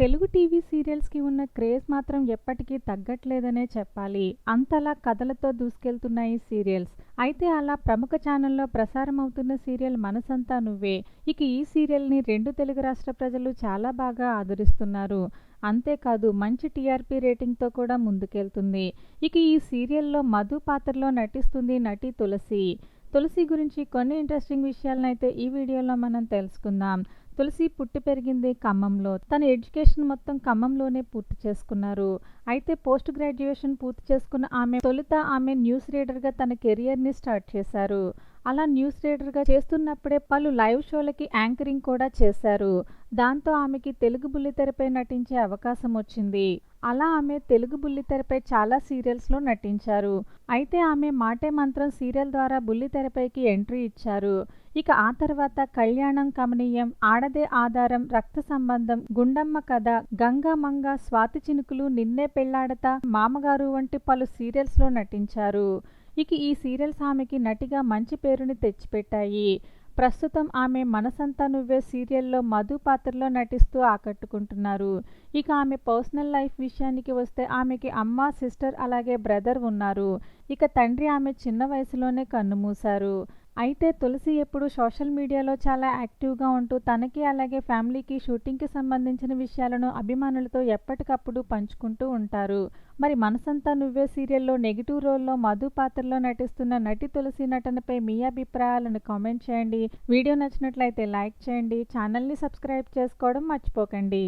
Telugu TV సీరియల్స్‌కి ఉన్న craze మాత్రం ఎప్పటికీ తగ్గట్లేదనే చెప్పాలి. అంతలా కథలతో దూసుకెళ్తున్నాయి సీరియల్స్. అయితే అలా ప్రముఖ ఛానల్లో ప్రసారం అవుతున్న సీరియల్ 'మనసంతా నువ్వే'. ఇక ఈ సీరియల్‌ని రెండు తెలుగు రాష్ట్ర ప్రజలు చాలా బాగా ఆదరిస్తున్నారు. అంతేకాదు మంచి టీఆర్పీ రేటింగ్‌తో కూడా ముందుకెళ్తుంది. ఇక ఈ సీరియల్‌లో మధు పాత్రలో నటిస్తుంది నటి తులసి. తులసి గురించి కొన్ని ఇంట్రెస్టింగ్ విషయాలనైతే ఈ వీడియోలో మనం తెలుసుకుందాం. తులసి పుట్టి పెరిగింది ఖమ్మంలో. తన ఎడ్యుకేషన్ మొత్తం ఖమ్మంలోనే పూర్తి చేసుకున్నారు. అయితే పోస్ట్ గ్రాడ్యుయేషన్ పూర్తి చేసుకున్న ఆమె తొలుత ఆమె న్యూస్ రీడర్‌గా తన కెరియర్‌ని స్టార్ట్ చేశారు. అలా న్యూస్ రీడర్‌గా చేస్తున్నప్పుడే పలు లైవ్ షోలకి యాంకరింగ్ కూడా చేశారు. దాంతో ఆమెకి తెలుగు బుల్లితెరపై నటించే అవకాశం వచ్చింది. అలా ఆమె తెలుగు బుల్లితెరపై చాలా సీరియల్స్‌లో నటించారు. అయితే ఆమె మాటే మంత్రం సీరియల్ ద్వారా బుల్లితెరపైకి ఎంట్రీ ఇచ్చారు. ఇక ఆ తర్వాత కళ్యాణం కమనీయం, ఆడదే ఆధారం, రక్త సంబంధం, గుండమ్మ కథ, గంగా మంగ, స్వాతి చినుకులు, నిన్నే పెళ్ళాడత మామగారు వంటి పలు సీరియల్స్‌లో నటించారు. ఇక ఈ సీరియల్స్ ఆమెకి నటిగా మంచి పేరుని తెచ్చిపెట్టాయి. ప్రస్తుతం ఆమె 'మనసంతా నువ్వే' సీరియల్‌లో మధు పాత్రలో నటిస్తూ ఆకట్టుకుంటున్నారు. ఇక ఆమె పర్సనల్ లైఫ్ విషయానికి వస్తే ఆమెకి అమ్మ, సిస్టర్ అలాగే బ్రదర్ ఉన్నారు. ఇక తండ్రి ఆమె చిన్న వయసులోనే కన్నుమూశారు. అయితే తులసి ఎప్పుడు సోషల్ మీడియాలో చాలా యాక్టివ్‌గా ఉంటూ తనకి అలాగే ఫ్యామిలీకి షూటింగ్‌కి సంబంధించిన విషయాలను అభిమానులతో ఎప్పటికప్పుడు పంచుకుంటూ ఉంటారు. మరి 'మనసంతా నువ్వే' సీరియల్‌లో నెగిటివ్ రోల్‌లో మధు పాత్రలో నటిస్తున్న నటి తులసి నటనపై మీ అభిప్రాయాలను కామెంట్ చేయండి. వీడియో నచ్చినట్లయితే లైక్ చేయండి. ఛానెల్‌ని సబ్స్క్రైబ్ చేసుకోవడం మర్చిపోకండి.